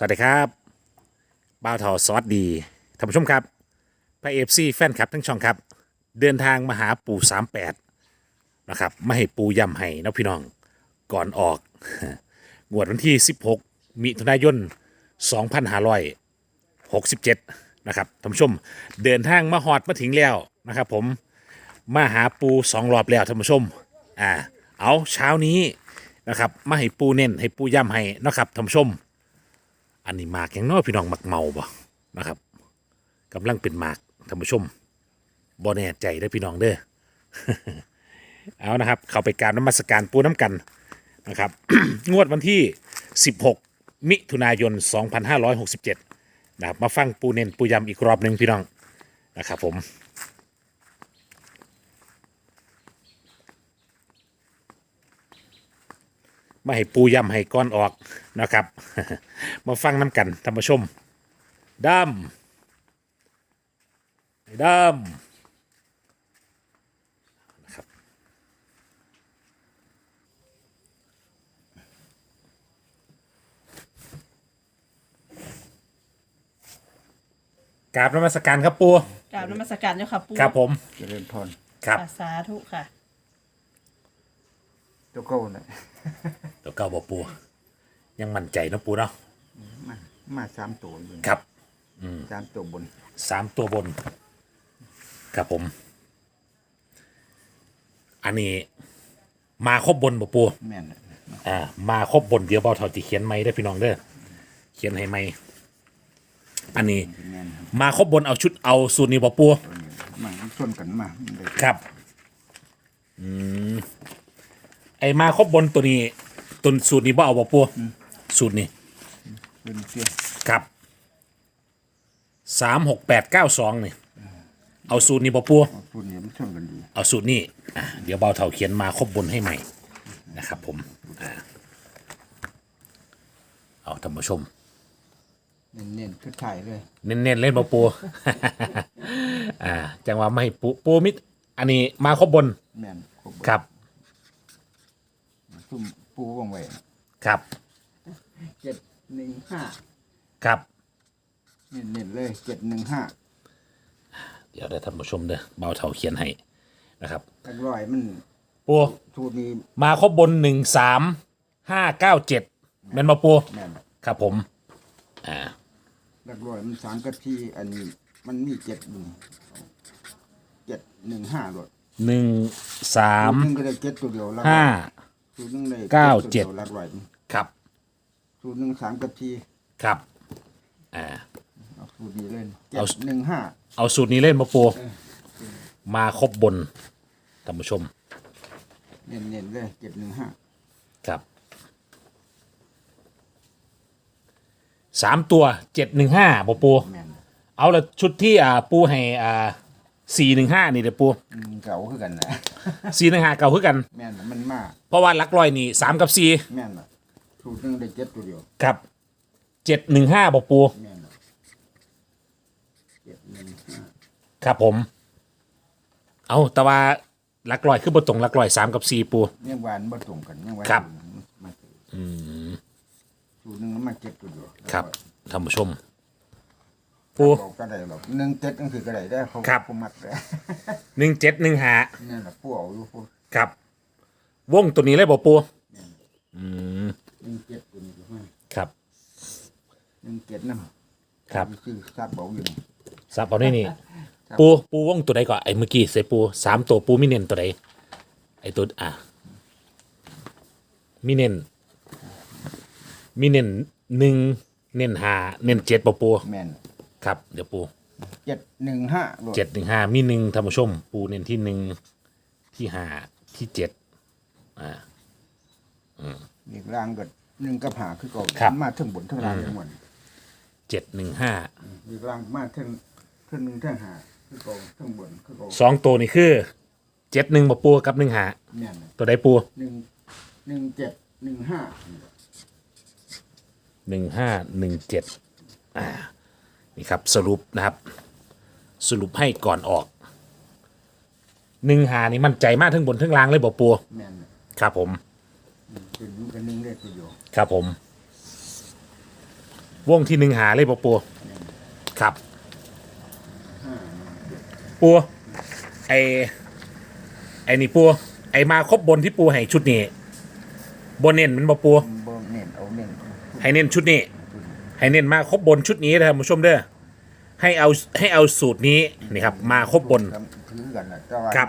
สวัสดีครับบ่าวทอสวัสดีท่านผู้ชมครับพระเอฟซีแฟนคลับทั้งช่องครับ เดินทางมาหาปู่38นะครับมาให้ปู่ย่ำให้นะพี่น้องก่อนออก งวดวันที่ 16 มิถุนายน 2567 นะครับท่านผู้ชมเดินทางมาหอดมาถึงแล้วนะครับ ผมมาหาปูสองรอบแล้วท่านผู้ชมอ่าเอาเช้านี้นะครับมาให้ปูเน้นให้ปูย่ำให้นะครับท่านผู้ชม อันนี้หมากอย่างน้อยพี่น้องหมักเมาบ่นะครับกำลังเป็นหมากท่านผู้ชมบ่แน่ใจได้พี่น้องเด้อเอานะครับ เข้าไปกรารน้ำมัสการปูน้ำกันนะครับ งวดวันที่ 16 มิถุนายน 2567 นะครับมาฟังปูเน้นปูยำอีกรอบหนึ่งพี่น้องนะครับผม มาให้ปูยำให้ก้อนออกนะครับ มาฟังน้ำกันท่านผู้ชมดำดำนะครับกราบนมัสการครับปูกราบนมัสการเจ้าค่ะปู่ครับผม เจริญพรครับค่ะสาธุค่ะ ตัวเก้าน่ะตัวเก้าบอปู ยังมั่นใจเนาะปูเนาะมามาสามตัวอยู่ครับสามตัวบนสามตัวบน ครับผม อันนี้ มาครบบนบ่ปู แม่นน่ะอ่า มาครบบนเดี๋ยวเบาเถาจิเขียนไม่ได้อพี่น้องเด้อเขียนให้ไม่อันนี้ แม่นครับมาครบบนเอาชุดเอาสูตรนี้บ่ปู ตัวนี้มันส่วนกันมามันได้ครับ อืม ไอมาครบบนตัวนี้ตัวสูตรนี้บ่เอาบ่ปูสูตรนี้เป็นเสียครับสามหกแปดเก้าสองนี่เอาสูตรนี้บ่ปูเอาตัวนี้มันส่วนกันดีเอาสูตรนี้อะเดี๋ยวเบาเถาเขียนมาครบบนให้ใหม่นะครับผมอ่าเอาท่านผู้ชม เน้นๆคือถ่ายเลยเน้นๆเล่นบอปูอ่าจังหวะไม่ให้ปูปูมิดอันนี้มาครบบนแม่นครบครับ ซุ่มปูวงไว้ครับเจ็ดหนึ่งห้าครับเน้นๆเลยเจ็ดหนึ่งห้าเดี๋ยวได้ท่านผู้ชมเด้อเบาเถาเขียนให้นะครับตักร้อยมันปูสูตรนี้มาครบบนหนึ่งสามห้าเก้าเจ็ดแม่นบอปูแม่นครับผมอ่าตักร้อยมันสามกะทิอันนี้มันมีเจ็ดอยู่เจ็ดหนึ่งห้าด้วยหนึ่งสามสูตรหนึ่งก็ได้เจ็ดตัวเดียวแล้วห้า สูตรหนึ่งได้เก้าตัวเจ็ดยวหลักร้อยครับสูตรหนึ่งสามกะทิครับ อ่า เอาสูตรนี้เล่นเจ็เอาดหนึ่งห้าเอาสูตรนี้เล่นมาปูมาครบบนท่านผู้ชมเน้นๆเลยเจ็ดหนึ่งห้าครับสามตัวเจ็ดหนึ่งห้าปูปู แม่นเอาละชุดที่อ่าปูให้อ่า สี่หนึ่งห้านี่เดี๋ยวปูอืมเก่าคือกันนะสี่หนึ่งห้าเก่าคือกัน แม่นน่ะมันมากเพราะว่าหลักร้อยนี่สามกับสี่แม่นน่ะสูตรหนึ่งได้เจ็ดตัวเดียวครับเจ็ดหนึ่งห้าปูแม่นน่ะเจ็ดหนึ่งห้าครับผม เอาแต่ว่าหลักร้อยคือบทตรงหลักร้อยสามกับสี่ปู ยังหวานบ่ตรงกันยังหวานครับ มาสูตรหนึ่งมันมาเจ็ดตัวเดียวครับท่านผู้ชม ปูปูก็ได้หรอกหนึ่งเจ็ดนั่นคือก็ได้ได้เขาครับเขามัดเลยหนึ่งเจ็ดหนึ่งห้านี่นแหละปูเอาอยู่ปูครับ วงตัวนี้เลยบ่ปูอืมหนึ่งเจ็ดตัวนี้ให้ครับ หนึ่งเจ็ดนั่นครับ คือซับเบาอยู่นี่สับเอาได้นี่ ปูปูวงตัวใดก่อนไอ้เมื่อกี้ใส่ปูสามตัวปูมิเน้นตัวใดไอ้ตัวอะมิเน้นมิเน้นหนึ่งเน้นห้าเน้นเจ็ดปะปูแม่น ครับ เดี๋ยวปูเจ็ดหนึ่งห้าโลเจ็ดหนึ่งห้ามีหนึ่งท่านผู้ชม ปูเน้นที่หนึ่งที่ห้าที่เจ็ดอ่าอีกล่างก็หนึ่งกับหาคือเก่าครับ มาถึงบนถึงล่างทั้งหมดเจ็ดหนึ่งห้าอีกล่างมาถึงถึงหนึ่งถึงหาคือเก่าถึงบนคือเก่าสองตัวนี่คือเจ็ดหนึ่งปะปูกับหนึ่งห้าแม่นน่ะตัวใดปูหนึ่งหนึ่งเจ็ดหนึ่งห้าหนึ่งห้าหนึ่งเจ็ดอ่า นี่ครับสรุปนะครับ สรุปให้ก่อนออกหนึ่งหานี่มั่นใจมากทั้งบนทั้งล่างเลยบอกปูแม่นน่ะครับผมเป็นกันหนึ่งเลขตัวเดียวครับผม วงที่หนึ่งหาเลยปะปูครับ ปูไอไอนี่ปูไอมาครบบนที่ปูให้ชุดนี้บนเน้นมันบอปูบ่เน้นเอาเน้นให้เน้นชุดนี้ ให้เน้นมาครบบนชุดนี้นะครับผู้ชมเด้อให้เอาให้เอาสูตรนี้นี่ครับมาครบบนครับถือกันน่ะแต่ว่าครับ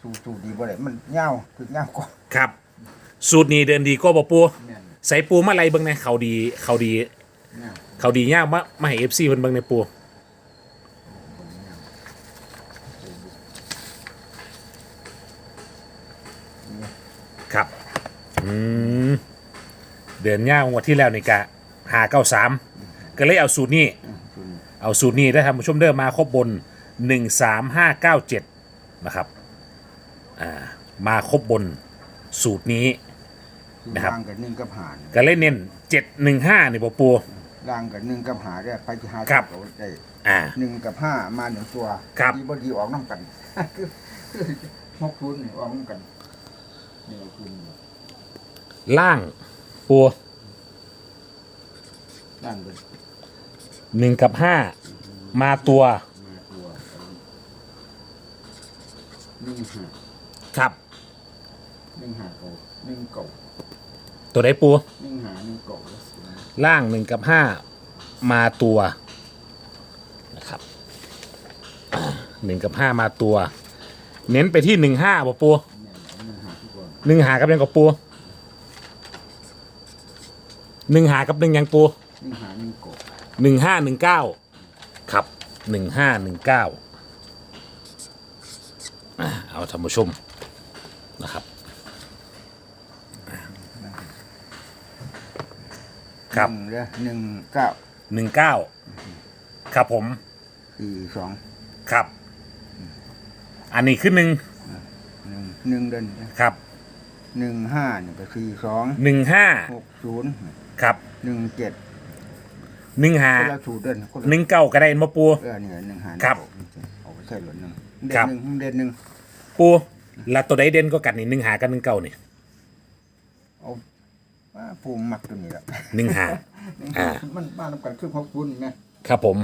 สูสูดีบ่ได้มันยาวคือยาวกว่าครับ สูตรนี้เดินดีก็บอปูแม่นใส่ปูมาอะไรเบิ่งนะเขาดีเขาดียาวเขาดียากมามาให้เอฟซีเพิ่นเบิ่งในปูครับอืมเดือนย่างวดที่แล้วนี่กะ หาเก้าสามก็เลยเอาสูตรนี้สูนี้เอาสูตรนี้ได้ทำผู้ชมเดิมมาครบบนหนึ่งสามห้าเก้าเจ็ดนะครับอ่ามาครบบนสูตรนี้คือนะครับ ล่างกับหนึ่งกับหารก็เลยเน้นเจ็ดหนึ่งห้านี่ปปู ล่างกับหนึ่งกับหาได้ไปที่หาครับ เอาได้อ่า หนึ่งกับห้ามาหนึ่งตัวครับ ดีบ่ดีออกน้ำกัน คือคือหกทุนนี่ออกน้ำกันนี่เอาคืนนี่ล่างปู ล่างกันหนึ่งกับห้ามาตัวมาตัวหนึ่งห้าครับ หนึ่งห้าเก่าหนึ่งเก่าตัวไหนปูหนึ่งห้าหนึ่งเก่าแล้วสินะล่างหนึ่งกับห้ามาตัวนะครับอ่าหนึ่งกับห้ามาตัว เน้นไปที่หนึ่งห้าปปูแม่นเอาหนึ่งห้าทุกคนหนึ่งหากับยังกับปูหนึ่งหากับหนึ่งยังปู หนึ่งห้าหนึ่งเก่าหนึ่งห้าหนึ่งเก้าครับหนึ่งห้าหนึ่งเก้าเอาท่านผู้ชมนะครับอ่าครับหนึ่งเด้อหนึ่งเก้าหนึ่งเก้าครับผมสี่สองครับ อันนี้คือหนึ่งหนึ่งหนึ่งเดินครับหนึ่งห้านี่ก็สี่สองหนึ่งห้าหกศูนย์ครับหนึ่งเจ็ด หนึ่งหาคนละสูตรเดินคนละหนึ่งเก้าก็ได้มาปู เออเนี่ยหนึ่งหาครับเอาไปใส่หลดหนึ่งเด่ครันบหนึ่งเด่นหนึ่งปูแล้วตัวใดเด่นก็กันนี่หนึ่งหากับหนึ่งเก้านี่เอาว่าภูมิมักตัวนี้ละหนึ่งหา อ่า มันมาทำกันคือหกศูนย์ไงครับผม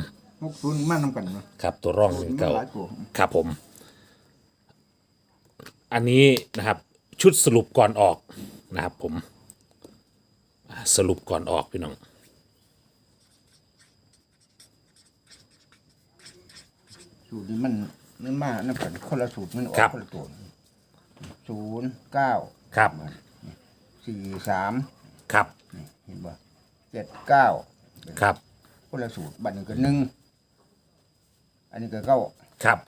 หกศูนย์มาทำกันเนาะครับตัวร่องหนึ่งมันเก้า หลายตัวครับผม อันนี้นะครับ ชุดสรุปก่อนออกนะครับผมอ่าสรุปก่อนออกพี่น้อง สูตรนี้มันมันมาทำกันคนละสูตรมันออกครับคนละตัวศูนย์เก้าครับ สี่สามครับ นี่เห็นบ่เจ็ดเก้าครับ คนละสูตรบัตรนี้ก็หนึ่งอันนี้ก็เก้าครับ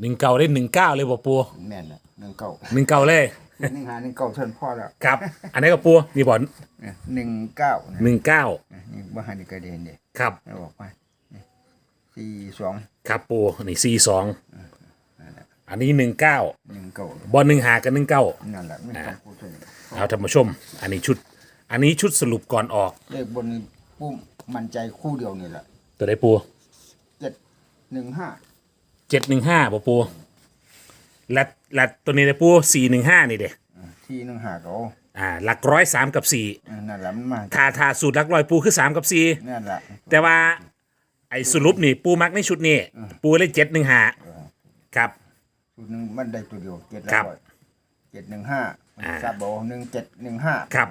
หนึ่งเก้าได้หนึ่งเก้าเลยบ่ปูแม่นละหนึ่งเก้าหนึ่งเก้าเลย หนึ่งหาหนึ่งเก้าเท่านั้นพ่อแล้วครับ อันนี้ก็ปูนี่บอลเนี่ยหนึ่งเก้าเนี่ยหนึ่งเก้านี่บ้านนี่ก็เด่นเด็ครับแล้วบอกไปนี่ สี่สองครับปูนี่สี่สองอันนี้หนึ่งเก้าหนึ่งเก้าบอลหนึ่งหากับหนึ่งเก้านั่นแหละไม่ต้องพูดถึงเอาท่านผู้ชม อันนี้ชุด อันนี้ชุดสรุปก่อนออก เลขบนนี้ปุ้มมั่นใจคู่เดียวนี่แหละตัวได้ปูเจ็ดหนึ่งห้าเจ็ดหนึ่งห้าปูปูและและตัวนี้ได้ปูสี่หนึ่งห้านี่เด้ที่หนึ่งห้าเขาอ่าหลักร้อยสามกับสี่อ่านั่นแหละมันมาทาทาสูตรหลักร้อยปูคือสามกับสี่นั่นแหละแต่ว่า ไอ้สรุปนี่ปูมักในชุดนี้ ปูเลยเจ็ดหนึ่งห้าครับสูตรหนึ่งมันได้ตัวเดียวเจ็ดครับร้อยเจ็ดหนึ่งห้าอ่าซาบอหนึ่งเจ็ดหนึ่งห้าครับ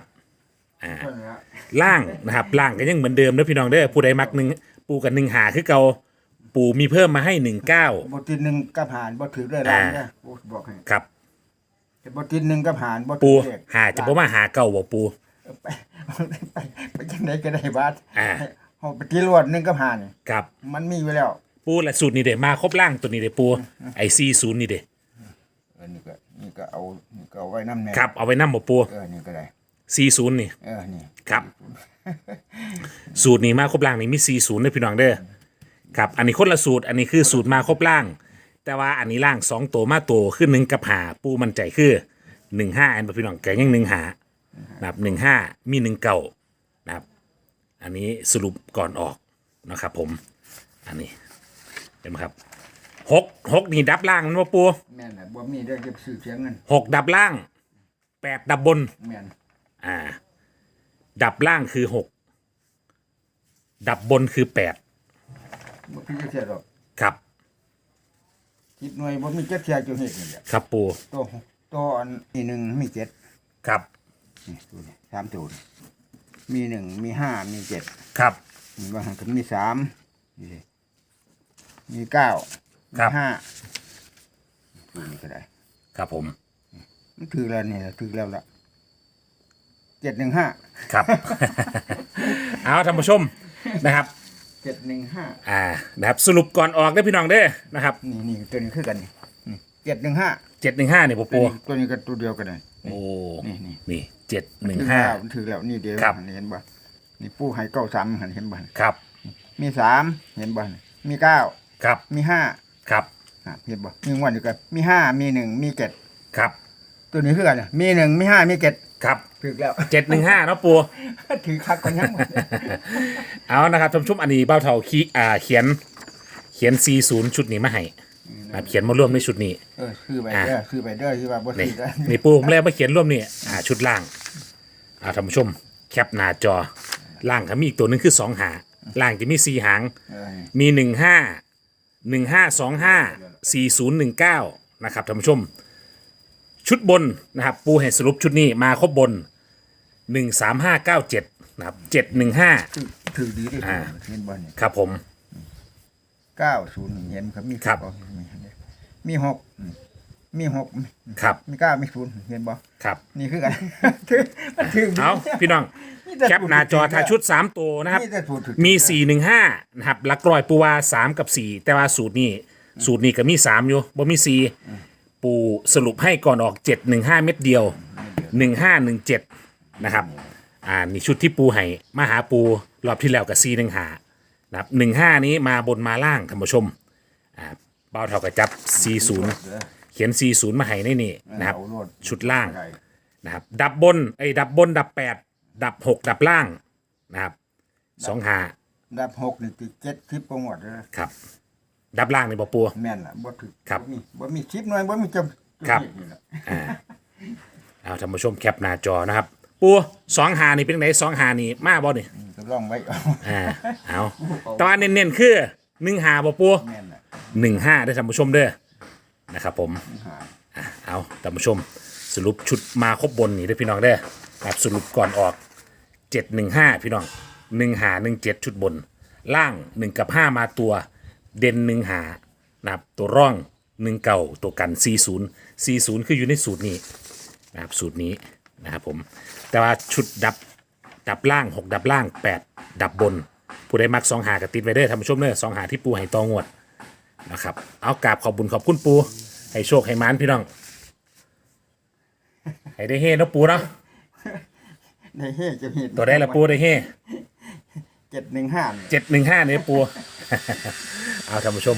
อ่าเท่านั้นละล่างนะครับล่างก็ยังเหมือนเดิมนะพี่น้องเด้อผู้ใดมักหนึ่งปูกับหนึ่งหาคือเก่าปูมีเพิ่มมาให้หนึ่งเก้า บทที่หนึ่งก็ผ่านบทถือได้ล้านนะบอกให้ครับ แต่บทที่หนึ่งก็ผ่านบทปูเลขหาจะบ่มาหาเก่าบ่ปู ไปไปไปจังไดก็ได้บัตรอ่า เอาไปที่รวดหนึ่งก็ผ่านครับ มันมีไว้แล้วปูและสูตรนี้เด้มาครบล่างตัวนี้เด้ปูไอซีศูนย์นี่เด้เออนี่ก็นี่ก็เอานี่ก็เอาไว้น้ำแน่ครับเอาไว้นำบ่ปูเออนี่ก็ได้ซีศูนย์นี่เออนี่ครับ สูตรนี้มาครบล่างนี่มีซีศูนย์เด้อพี่น้องเด้อครับอันนี้คนละสูตรอันนี้คือสูตรมาครบล่าง แต่ว่าอันนี้ล่างสองตัวมาตัวคือหนึ่งกับหาปูมันใจคือหนึ่งห้าอันบ่พี่น้องแกยังหนึ่งหานะครับหนึ่งห้ามีหนึ่งเก่านะครับ อันนี้สรุปก่อนออกนะครับผม อันนี้เห็นไหมครับหกหกนี่ดับล่างมันว่าปูแม่นน่ะบ่มีเรื่องเก็บซื้อเสียเงินหกดับล่างแปดดับบน แม่นอ่า ดับล่างคือหกดับบนคือแปดบ่คือเสียดอกครับ คิดหน่วยบ่มีเจ็ดเสียจุเฮ็ดนี่แหละครับปูตัวตัวอันนี้หนึ่งมีเจ็ดครับนี่ตัวนี้สามตัวนี่ มีหนึ่งมีห้ามีเจ็ดครับ มีบางหันก็มีสามนี่สิมีเก้ามีครับ ห้าตัวนี้ก็ได้ ครับผม มันถือแล้วนี่ถือแล้วละเจ็ดหนึ่งห้าครับ เอาท่านผู้ชมนะครับ เจ็ดหนึ่งห้าอ่า นะครับ สรุปก่อนออกได้อพี่น้องเด้อนะครับนี่นี่ตัวนี้คือกันนี่เจ็ดหนึ่งห้าเจ็ดหนึ่งห้าเนี่ยปูปูตัวนี้ก็ตัวเดียวกันเลยโอ้ นี่นี่นี่ เจ็ดหนึ่งถือห้าแล้วถือแล้วนี่เดียวครับ เห็นบ่นี่ปูให้เก้าสามเห็นบ่ครับ มีสามเห็นบ่มีเก้าครับ มีห้าครับ อะเห็นบ่มีงวดอยู่กันมีห้ามีหนึ่งมีเจ็ดครับ ตัวนี้คือกันน่ะมีหนึ่งมีห้ามีเจ็ดครับถือแล้ว เจ็ดหนึ่งห้าเนาะปู ถือคักกันยังหมดเอานะครับท่านผู้ชมอันนี้เบ้าเท่าคีอ่าเขียน เขียน 40 ชุดนี้มาให้ นะครับเขียนมาร่วมในชุดนี้ เออคือไปเด้อคือไปเด้อที่ว่าบ่นี่ถือได้นี่ปูผมแล้วมาเขียนร่วมนี่อ่าชุดล่างเอาท่านผู้ชม แคปหน้าจอ ล่างเขามีอีกตัวหนึงคือสองหางล่างจะมีสี่หาง เออมีหนึ่งห้าหนึ่งห้าสองห้าสี่ศูนย์หนึ่งเก้านะครับท่านผู้ชม ชุดบนนะครับ ปูให้สรุปชุดนี้มาครบบนหนึ่งสามห้าเก้าเจ็ดนะครับเจ็ดหนึ่งห้าถือถือดีได้อ่าเห็นบ่เนี่ยครับผม เก้าศูนย์เห็นครับมีครับ เอามีหกอืมมีหกครับ มีเก้ามีศูนย์เห็นบ่ครับ นี่คือกันถือมันถือดีเอาพี่น้องแต่แคปหน้าจอถ้าชุด 3 ตัวนะครับ มีแต่สูตรถือมี4 1 5 นะครับหลักร้อยปูวา3 กับ 4 แต่ว่าสูตรนี้สูตรนี้ก็มี 3 อยู่บ่มี 4 ปูสรุปให้ก่อนออก 7 1 5 เม็ดเดียว 1 5 1 7 นะครับ อ่านี่ชุดที่ปูให้มาหาปูรอบที่แล้วกับ4 1 5 นะครับ1 5นี้มาบนมาล่างท่านผู้ชมอ่าเบาเท่ากับจับ40เขียน40มาให้ในนี่นะครับเอาโลดชุดล่างได้นะครับ ดับบนไอ้ยดับบนดับแปดดับหกดับล่างนะครับสองหาดับหกนี่ติดเจ็ดคลิปโปรโมทเลยครับ ดับล่างในบ่ปัวแม่นล่ะบ่ถือครับมีบ่มีคลิปหน่อยบ่มีจำครับนี่ล่ะเอาท่านผู้ชมแคปหน้าจอนะครับ ปัวสองหานี่เป็นไหนสองหานี่มาบ่นี่อืมก็ลองไว้เอาอ่าเอาแตอนเน้นๆคือหนึ่งหาบ่ปัวแม่นล่ะหนึ่งห้าได้อท่านผู้ชมเด้อนะครับผม หาอะเอาท่านผู้ชมสรุปชุดมาครบบนนี่เด้อพี่น้องเด้อครับสรุปก่อนออกเจ็ดหนึ่งห้าพี่น้องหนึ่งหาหนึ่งเจ็ดชุดบน ล่างหนึ่งกับห้ามาตัว เด่นหนึ่งหานะครับตัวร่องหนึ่งเก่าตัวกันสี่ศูนย์สี่ศูนย์คืออยู่ในสูตรนี้นะครับสูตรนี้ นะครับผมแต่ว่าชุดดับดับล่างหกดับล่างแปดดับบน ผู้ใดมักสองหากระติดไว้เด้อท่านผู้ชมเด้อสองหาที่ปูให้ตองวดนะครับเอากราบขอบบุญขอบคุณปูให้โชคให้หมานพี่น้องให้ได้เฮ่เนาะปูเนาะได้เฮ็ดจะเฮ็ดตัวได้ละปูได้เฮ่เจ็ดหนึ่งห้านี่เจ็ดหนึ่งห้าเนี่ยปู เอาท่านผู้ชม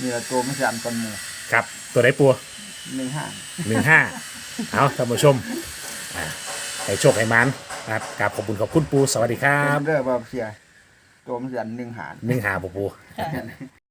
นี่ละตัวไม่ใช่อันกันหมู่ครับตัวได้ปูหนึ่งห้า หนึ่งห้าเอาท่านผู้ชม อ่าให้โชคให้หมานนะครับกราบขอบคุณขอบคุณปูสวัสดีครับ เด้อบ่เสียตัวมันสิอันหนึ่งหาหนึ่งหาปูปู